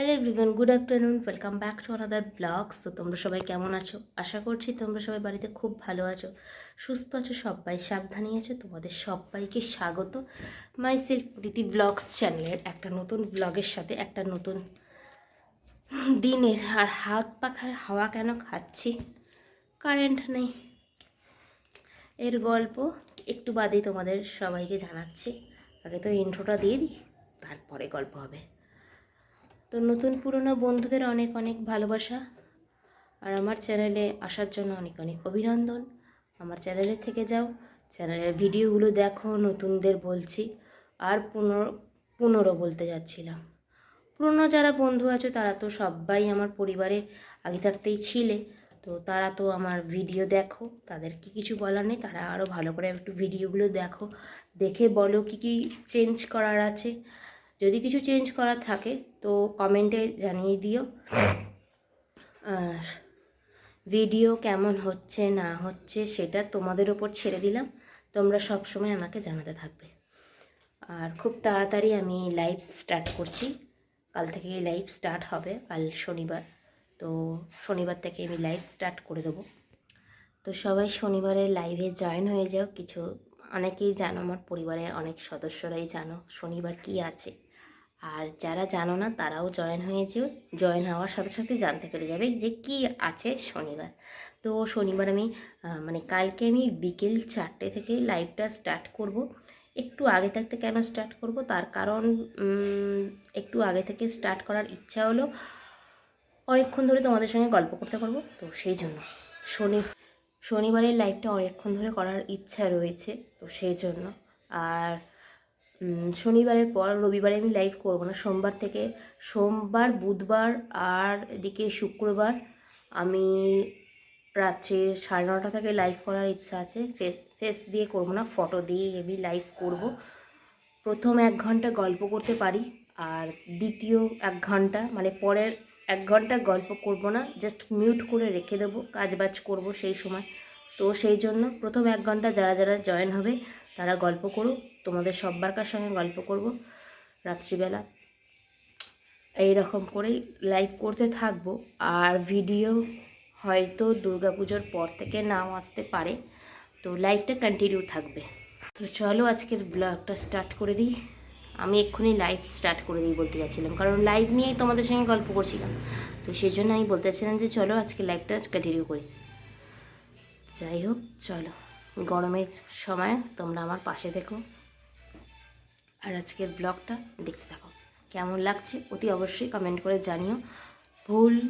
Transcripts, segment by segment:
Hello everyone good afternoon welcome back to another blogs তো তোমরা সবাই কেমন আছো? আশা করছি তোমরা সবাই বাড়িতে খুব ভালো আছো, সুস্থ আছো, সবাই সাবধানে আছো। তোমাদের সবাইকে স্বাগত মাই সেলফ দিদি ব্লগস চ্যানেলের একটা নতুন ব্লগের সাথে, একটা নতুন দিনের আর হাত পাখার হাওয়া কেন খাচ্ছি? কারেন্ট নেই। এর গল্প একটু বাদেই তোমাদের সবাইকে জানাচ্ছি। আগে তো ইন্ট্রোটা দিয়ে দিই, তারপরে গল্প হবে। তো নতুন পুরনো বন্ধুদের অনেক অনেক ভালোবাসা। আর আমার চ্যানেলে আসার জন্য অনেক অনেক অভিনন্দন। আমার চ্যানেলে থেকে যাও, চ্যানেলের ভিডিওগুলো দেখো, নতুনদের বলছি। আর পুনর পুনরও বলতে যাচ্ছিলাম। পুরনো যারা বন্ধু আছে, তারা তো সবাই আমার পরিবারে আগে থাকতেই ছিলে। তো তারা তো আমার ভিডিও দেখো, তাদেরকে কিছু বলার নেই। তারা আরও ভালো করে একটু ভিডিওগুলো দেখো। দেখে বলো কী কী চেঞ্জ করার আছে। যদি কিছু চেঞ্জ করার থাকে, তো কমেন্টে জানিয়ে দিও। আর ভিডিও কেমন হচ্ছে, না হচ্ছে, সেটা তোমাদের ওপর ছেড়ে দিলাম। তোমরা সব সময় আমাকে জানাতে থাকবে। আর খুব তাড়াতাড়ি আমি লাইভ স্টার্ট করছি। কাল থেকে লাইভ স্টার্ট হবে, কাল শনিবার। তো শনিবার থেকে আমি লাইভ স্টার্ট করে দেবো। তো সবাই শনিবারে লাইভে জয়েন হয়ে যাও। কিছু অনেকেই জানো, আমার পরিবারের অনেক সদস্যরাই জানো, শনিবার কি আছে। আর যারা জানো না, তারাও জয়েন হয়েছে জয়েন হওয়ার সাথে সাথে জানতে পেরে যাবে যে কি আছে শনিবার। তো শনিবার আমি মানে কালকে আমি বিকেল চারটে থেকে লাইভটা স্টার্ট করব। একটু আগে থাকতে কেন স্টার্ট করব। তার কারণ একটু আগে থেকে স্টার্ট করার ইচ্ছা হলো অনেকক্ষণ ধরে তোমাদের সঙ্গে গল্প করতে পারব। তো সেই জন্য শনি, শনিবারের লাইভটা অনেকক্ষণ ধরে করার ইচ্ছা রয়েছে। তো সেই জন্য। আর শনিবারের পর রবিবারে আমি লাইভ করব না। সোমবার থেকে সোমবার, বুধবার আর এদিকে শুক্রবার আমি রাত্রে সাড়ে নটা থেকে লাইভ করার ইচ্ছা আছে। ফে- ফেস দিয়ে করব না ফটো দিয়ে আমি লাইভ করব। প্রথম এক ঘণ্টা গল্প করতে পারি আর দ্বিতীয় এক ঘণ্টা মানে পরের এক ঘণ্টা গল্প করব না জাস্ট মিউট করে রেখে দেবো, কাজবাজ করব সেই সময়। তো সেই জন্য প্রথম এক ঘণ্টা যারা যারা জয়েন হবে তারা গল্প করুক, তোমাদের সব্বারকার সঙ্গে গল্প করব রাত্রিবেলা। এই রকম করেই লাইভ করতে থাকব। আর ভিডিও হয়তো দুর্গাপুজোর পর থেকে নাও আসতে পারে। তো লাইভটা কন্টিনিউ থাকবে। তো চলো আজকের ব্লগটা স্টার্ট করে দিই। আমি এক্ষুনি লাইভ স্টার্ট করে দিই বলতে যাচ্ছিলাম। কারণ লাইভ নিয়েই তোমাদের সঙ্গে গল্প করছিলাম। তো সেই জন্য আমি বলতে চাচ্ছিলাম যে চলো আজকে লাইভটা কন্টিনিউ করি। যাই হোক, চলো। গরমের সময় তোমরা আমার পাশে দেখো আর আজকের ব্লগটা দেখতে থাকো। কেমন লাগছে অতি অবশ্যই কমেন্ট করে জানিও। ভুল,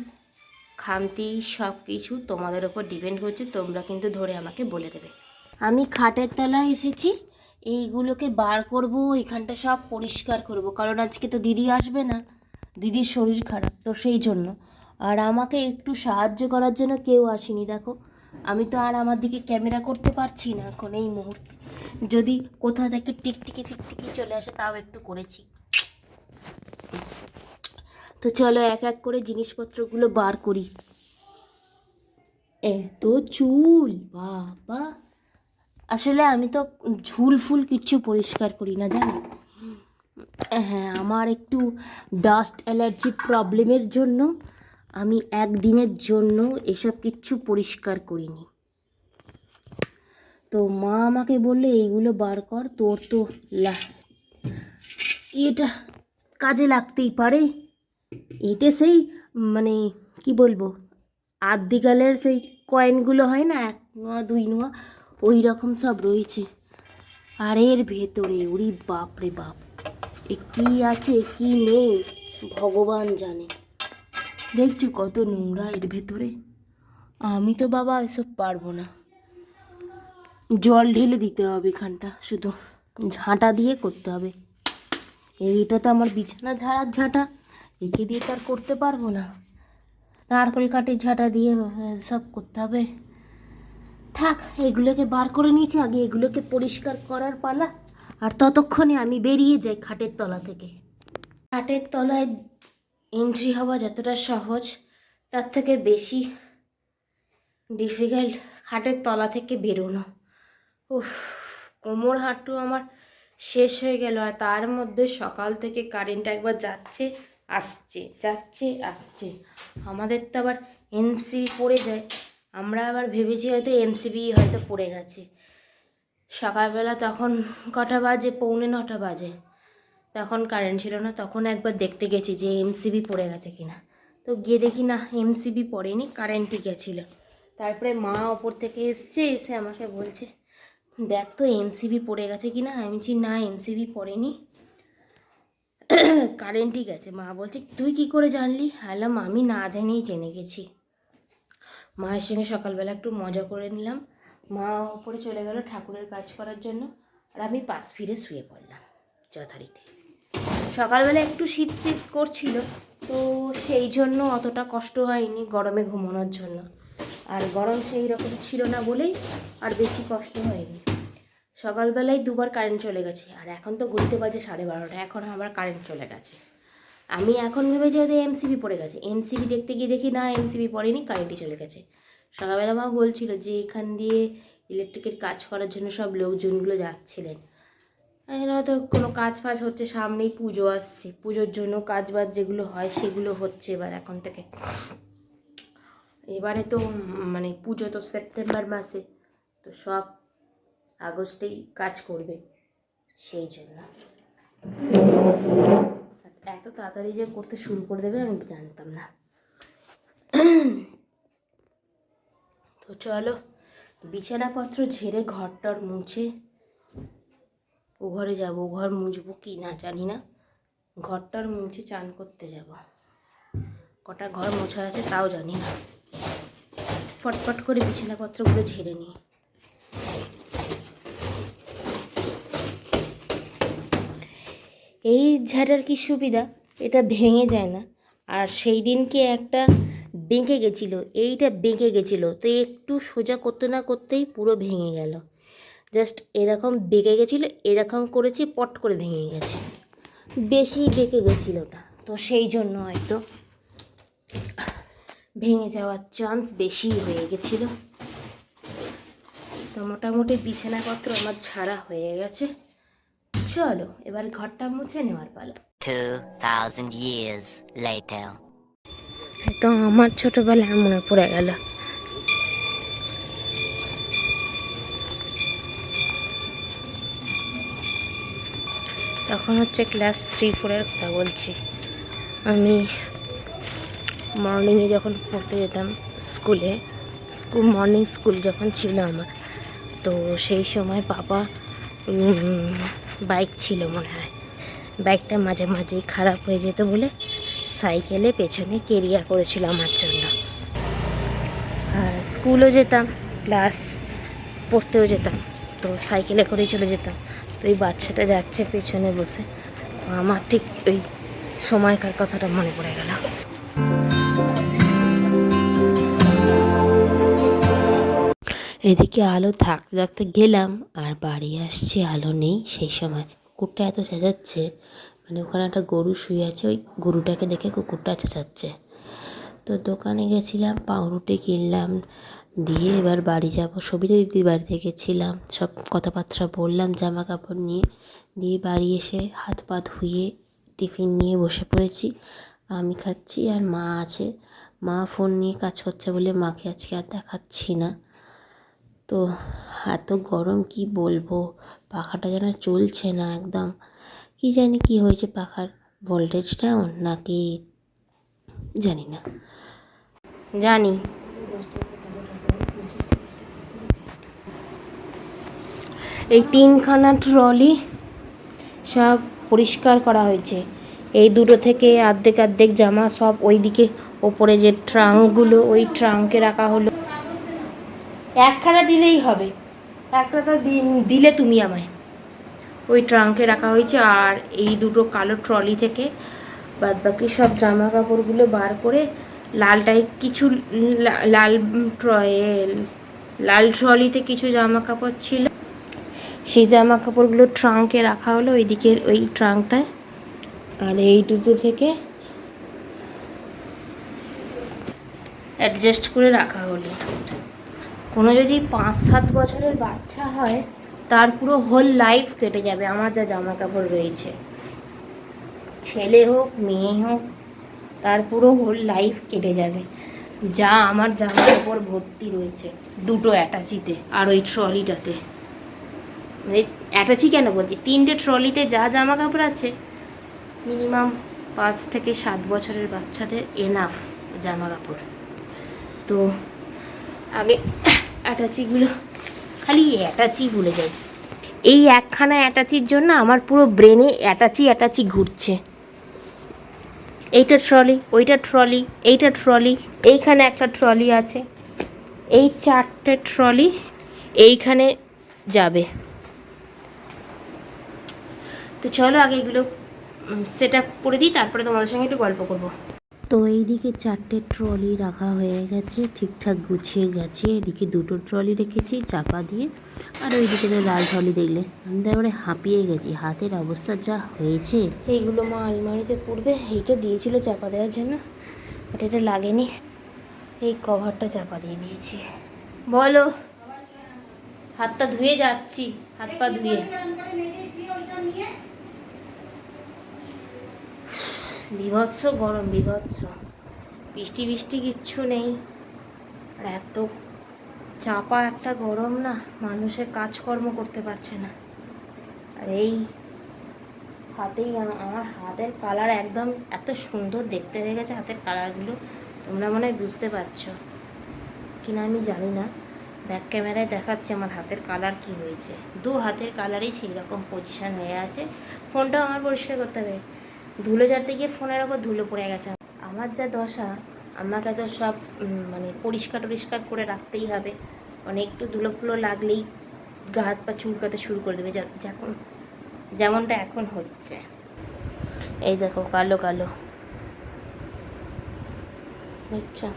খামতি সব কিছু তোমাদের ওপর ডিপেন্ড করছে, তোমরা কিন্তু ধরে আমাকে বলে দেবে। আমি খাটের তলায় এসেছি, এইগুলোকে বার করব, এখানটা সব পরিষ্কার করব, কারণ আজকে তো দিদি আসবে না। দিদির শরীর খারাপ, তো সেই জন্য। আর আমাকে একটু সাহায্য করার জন্য কেউ আসেনি, দেখো। আমি তো আর আমার দিকে ক্যামেরা করতে পারছি না এখন এই মুহূর্তে। যদি কোথা থেকে টিকটিকি ফিকটিকি চলে আসে, তাও একটু করেছি। তো চলো এক এক করে জিনিসপত্রগুলো বার করি। এত চুল, বাবা। আসলে আমি তো ঝুল ফুল কিচ্ছু পরিষ্কার করি না, জানো? হ্যাঁ আমার একটু ডাস্ট অ্যালার্জি প্রবলেমের জন্য আমি একদিনের জন্য এসব কিচ্ছু পরিষ্কার করিনি। তো মা আমাকে বললে, এইগুলো বার কর, তোর তো এটা কাজে লাগতেই পারে। এতে সেই মানে কি বলব, আদিকালের সেই কয়েনগুলো হয় না, এক নোয়া, দুই নোয়া ওই রকম সব রয়েছে। আর এর ভেতরে, ওরি বাপ রে বাপ, এ কী আছে কি নেই, ভগবান জানে। দেখছ কত নোংরা এর ভেতরে? আমি তো বাবা এসব পারব না। জল ঢেলে দিতে হবে এখানটা, শুধু ঝাঁটা দিয়ে করতে হবে। এইটা তো আমার বিছানা ঝাড়ার ঝাঁটা, একে দিয়ে তো আর করতে পারব না। নারকেল কাঠের ঝাঁটা দিয়ে সব করতে হবে। থাক, এগুলোকে বার করে নিয়েছি, আগে এগুলোকে পরিষ্কার করার পালা, আর ততক্ষণে আমি বেরিয়ে যাই খাটের তলা থেকে। খাটের তলায় এন্ট্রি হওয়া যতটা সহজ, তার থেকে বেশি ডিফিকাল্ট খাটের তলা থেকে বেরোনো। উফ, কোমর হাঁটু আমার শেষ হয়ে গেল আর তার মধ্যে সকাল থেকে কারেন্ট একবার যাচ্ছে, আসছে যাচ্ছে, আসছে। আমাদের তো আবার এমসিবি পড়ে যায়, আমরা আবার ভেবেছি হয়তো এমসিবি হয়তো পড়ে গেছে। সকালবেলা তখন কটা বাজে? পৌনে নটা বাজে। তখন কারেন্ট ছিল না, তখন একবার দেখতে গেছি যে এমসিবি পড়ে গেছে কিনা। তো গিয়ে দেখি, না এমসিবি পড়েনি কারেন্টই গেছিল। তারপরে মা ওপর থেকে এসছে, এসে আমাকে বলছে, দেখ তো এমসিবি পড়ে গেছে কিনা? আমি বলছি, না এমসিবি পড়েনি। কারেন্টই গেছে। মা বলছে, তুই কি করে জানলি? হ্যালাম আমি না জানিয়েই জেনে গেছি। মায়ের সঙ্গে সকালবেলা একটু মজা করে নিলাম। মা ওপরে চলে গেল ঠাকুরের কাজ করার জন্য, আর আমি পাশ ফিরে শুয়ে পড়লাম যথারীতি। সকালবেলা একটু শীত শীত করছিল, তো সেই জন্য অতটা কষ্ট হয়নি গরমে ঘুমানোর জন্য। আর গরম সেই রকম ছিল না বলেই আর বেশি কষ্ট হয়নি। সকালবেলায় দুবার কারেন্ট চলে গেছে, আর এখন তো ঘুরতে বাজে সাড়ে বারোটা, এখন আবার কারেন্ট চলে গেছে। আমি এখন ভেবে ভেবেছি হয়তো এমসিবি পড়ে গেছে এমসিবি দেখতে গিয়ে দেখি না এমসিবি পড়েনি কারেন্টই চলে গেছে। সকালবেলা মা বলছিল যে এখান দিয়ে ইলেকট্রিকের কাজ করার জন্য সব লোকজনগুলো যাচ্ছিলেন। এখানে হয়তো কোনো কাজ ফাজ হচ্ছে, সামনেই পুজো আসছে। পুজোর জন্য কাজ বাজ যেগুলো হয় সেগুলো হচ্ছে এবার এখন থেকে। এবারে তো মানে পুজো তো সেপ্টেম্বর মাসে, তো সব আগস্টেই কাজ করবে, সেই জন্য। এত তাড়াতাড়ি যে করতে শুরু করে দেবে আমি জানতাম না। তো চলো, বিছানাপত্র ঝেড়ে ঘরটর মুছে ও ঘরে যাব, ও ঘর মুছবো কি না জানি না। ঘরটার মুছে চান করতে যাব। কটা ঘর মোছা আছে তাও জানি না। ফটফট করে বিছানাপত্রগুলো ঝেড়ে নিই। এই ঝাড়ার কি সুবিধা? এটা ভেঙে যায় না। আর সেই দিনকে একটা বেঁকে গেছিল? এইটা বেঁকে গেছিল। তো একটু সোজা করতে না করতেই পুরো ভেঙে গেল। জাস্ট এরকম বেঁকে গেছিল এরকম করেছি পট করে ভেঙে গেছে। বেশি বেঁকে গেছিল না। তো সেই জন্য হয়তো ভেঙে যাওয়ার চান্স বেশি হয়ে গেছিল। তো মোটামুটি বিছানাপত্র আমার ছাড়া হয়ে গেছে। চলো এবার ঘরটা মুছে নেওয়ার পালা। 2,000 years later. তো আমার ছোটবেলায় মনে পড়ে গেল। তখন হচ্ছে ক্লাস থ্রি ফোরের কথা বলছি। আমি মর্নিংয়ে যখন পড়তে যেতাম স্কুলে স্কুল মর্নিং স্কুল যখন ছিল আমার, তো সেই সময় বাবা বাইক ছিল মনে হয়। বাইকটা মাঝে মাঝেই খারাপ হয়ে যেত বলে সাইকেলে পেছনে কেরিয়া করেছিল আমার জন্য। স্কুলও যেতাম, ক্লাস পড়তেও যেতাম, তো সাইকেলে করেই চলে যেতাম। তো ওই বাচ্চাটা যাচ্ছে পেছনে বসে। তো আমার ঠিক ওই সময়কার কথাটা মনে পড়ে গেল। এদিকে আলো থাকতে থাকতে গেলাম, আর বাড়ি আসছে, আলো নেই সেই সময়। কুকুরটা এত চেঁচাচ্ছে মানে ওখানে একটা গরু শুয়ে আছে, ওই গরুটাকে দেখে কুকুরটা চেঁচাচ্ছে। তো দোকানে গেছিলাম, পাউরুটি কিনলাম দিয়ে এবার বাড়ি যাব। সবিতা দিদির বাড়িতে গেছিলাম। সব কথাবার্তা বললাম জামা কাপড় নিয়ে, দিয়ে বাড়ি এসে হাত পা ধুয়ে টিফিন নিয়ে বসে পড়েছি। আমি খাচ্ছি আর মা আছে। মা ফোন নিয়ে কাজ করছে বলে মাকে আজকে আর দেখাচ্ছি না। তো এত গরম কি বলব? পাখাটা যেন চলছে না একদম। কি জানি কি হয়েছে পাখার ভোল্টেজ ডাউন নাকি জানি না। জানি। এই তিনখানা ট্রলি সব পরিষ্কার করা হয়েছে। এই দুটো থেকে অর্ধেক অর্ধেক জামা সব ওইদিকে ওপরে যে ট্রাঙ্কগুলো ওই ট্রাঙ্কে রাখা হলো। একখানা দিলেই হবে। একটা তো দিলে তুমি আমায়। ওই ট্রাঙ্কে রাখা হয়েছে আর এই দুটো কালো ট্রলি থেকে বাদ বাকি সব জামা কাপড়গুলো বার করে লালটাই কিছু লাল ট্র- এ, লাল ট্রলিতে কিছু জামা কাপড় ছিল। সেই জামা কাপড়গুলো ট্রাঙ্কে রাখা হলো ওই দিকের ওই ট্রাঙ্কটায় আর এই দুটো থেকে অ্যাডজাস্ট করে রাখা হলো। কোনো যদি পাঁচ সাত বছরের বাচ্চা হয়, তার পুরো হোল লাইফ কেটে যাবে, আমার যা জামা কাপড় রয়েছে। ছেলে হোক, মেয়ে হোক, তার পুরো হোল লাইফ কেটে যাবে। যা আমার জামা কাপড় ভর্তি রয়েছে, দুটো অ্যাটাচিতে আর ওই ট্রলিটাতে মানে অ্যাটাচি কেন বলছি? তিনটে ট্রলিতে যা জামা কাপড় আছে, মিনিমাম পাঁচ থেকে সাত বছরের বাচ্চাদের এনাফ জামা কাপড় তো আগে অ্যাটাচিগুলো, খালি অ্যাটাচি ভুলে যাই। এই একখানা অ্যাটাচির জন্য আমার পুরো ব্রেনে অ্যাটাচি অ্যাটাচি ঘুরছে। এইটা ট্রলি, ওইটা ট্রলি, এইটা ট্রলি, এইখানে একটা ট্রলি আছে। এই চারটে ট্রলি এইখানে যাবে। তো চলো আগে এগুলো সেট আপ করে দিই তারপরে তোমাদের সঙ্গে একটু গল্প করব। তো এইদিকে চারটে ট্রলি রাখা হয়ে গেছে ঠিকঠাক গুছিয়ে গেছে। এদিকে দুটো ট্রলি রেখেছি চাপা দিয়ে। আর ওইদিকে তো লাল ট্রলি দেখলে আমি তো এবারে হাঁপিয়ে গেছি। হাতের অবস্থা যা হয়েছে। এইগুলো মা আলমারিতে পড়বে এইটা দিয়েছিল চাপা দেওয়ার জন্য বাট এটা লাগেনি। এই কভারটা চাপা দিয়ে দিয়েছি। বলো হাতটা ধুয়ে যাচ্ছি হাত পা ধুয়ে। বিভৎস গরম, বিভৎস। বৃষ্টি বৃষ্টি কিচ্ছু নেই। আর এত চাপা একটা গরম না, মানুষের কাজকর্ম করতে পারছে না। আর এই হাতেই আমার হাতের কালার একদম এত সুন্দর দেখতে হয়ে গেছে হাতের কালারগুলো। তোমরা মনে হয় বুঝতে পারছ। কিনা আমি জানি না। ব্যাক ক্যামেরায় দেখাচ্ছে আমার হাতের কালার কি হয়েছে। দু হাতের কালারই সেই রকম পজিশান হয়ে আছে। ফোনটাও আমার পরিষ্কার করতে হবে। ধুলো ঝাড়তে গিয়ে ফোনের ওপর ধুলো পড়ে গেছে। আমার যা দশা, আমাকে তো সব মানে পরিষ্কার টরিষ্কার করে রাখতেই হবে। মানে একটু ধুলো ফুলো লাগলেই গা হাত পা চুলকাতে শুরু করে দেবে যখন যেমনটা এখন হচ্ছে। এই দেখো, কালো কালো। আচ্ছা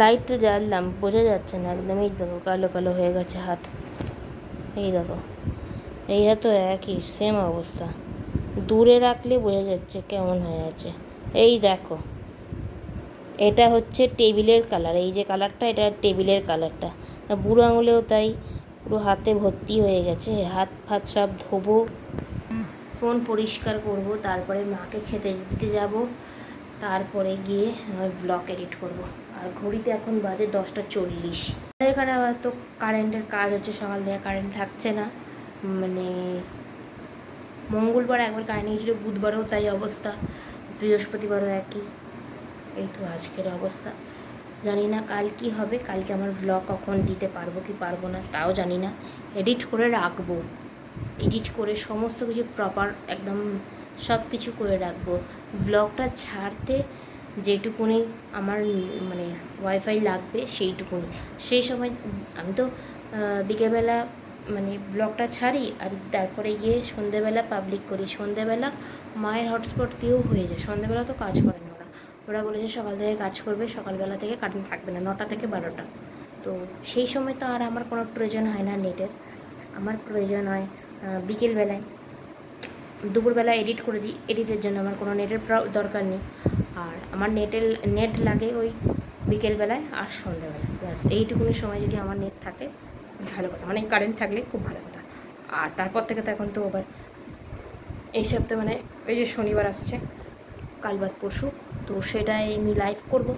লাইটটা জ্বাললাম, বোঝা যাচ্ছে না একদম। এই দেখো, কালো কালো হয়ে গেছে হাত। এই দেখো, এই হাতও একই সেম অবস্থা। দূরে রাখলে বোঝা যাচ্ছে কেমন হয়ে আছে। এই দেখো। এটা হচ্ছে টেবিলের কালার। এই যে কালারটা, এটা টেবিলের কালারটা। বুড়ো আঙুলেও তাই। পুরো হাতে ভর্তি হয়ে গেছে। হাত ফাত সব ধোবো। ফোন পরিষ্কার করব। তারপরে মাকে খেতে দিতে যাব। তারপরে গিয়ে ব্লগ এডিট করব। আর ঘড়িতে এখন বাজে দশটা চল্লিশ। এখানে আবার তো কারেন্টের কাজ হচ্ছে। সকাল থেকে কারেন্ট থাকছে না। মানে মঙ্গলবার একবার কারেন্ট গিয়েছিল বুধবারও তাই অবস্থা, বৃহস্পতিবারও একই। এই তো আজকের অবস্থা। জানি না কাল কি হবে, কালকে আমার ব্লগ কখন দিতে পারব কি পারব না, তাও জানি না। এডিট করে রাখব। এডিট করে সমস্ত কিছু প্রপার একদম সব কিছু করে রাখব। ব্লগটা ছাড়তে যেটুকুনি আমার মানে ওয়াইফাই লাগবে সেইটুকুনি। সেই সময় আমি তো বিকেলবেলা মানে ব্লগটা ছাড়ি আর তারপরে গিয়ে সন্ধেবেলা পাবলিক করি। সন্ধেবেলা মায়ের হটস্পট দিয়েও হয়ে যায়। সন্ধেবেলা তো কাজ করে না ওরা ওরা বলেছে সকাল থেকে কাজ করবে, সকালবেলা থেকে কারেন্ট থাকবে না, নটা থেকে বারোটা। তো সেই সময় তো আর আমার কোনো প্রয়োজন হয় না নেটের আমার প্রয়োজন হয় বিকেলবেলায়। দুপুরবেলা এডিট করে দিই। এডিটের জন্য আমার কোনো নেটের দরকার নেই। আর আমার নেটের নেট লাগে ওই বিকেলবেলায় আর সন্ধ্যাবেলায় ব্যাস, এইটুকুনি সময় যদি আমার নেট থাকে ভালো কথা। মানে কারেন্ট থাকলে খুব ভালো কথা। আর তারপর থেকে তো এখন তো আবার এই সপ্তাহে মানে ওই যে শনিবার আসছে, কাল বাদ পরশু, তো সেটাই আমি লাইভ করব।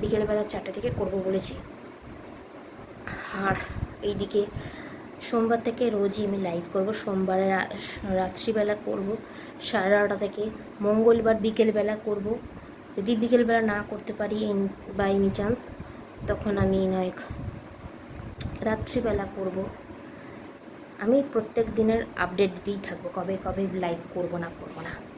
বিকেলবেলা চারটে থেকে করব বলেছি। আর এইদিকে সোমবার থেকে রোজই আমি লাইভ করব। সোমবারে রাত্রিবেলা করব। সাড়ে এগারোটা থেকে মঙ্গলবার বিকেলবেলা করব। যদি বিকেলবেলা না করতে পারি বাই এনি চান্স তখন আমি নয় রাত্রিবেলা করব। আমি প্রত্যেক দিনের আপডেট দিয়েই থাকব, কবে কবে লাইভ করব না করব না।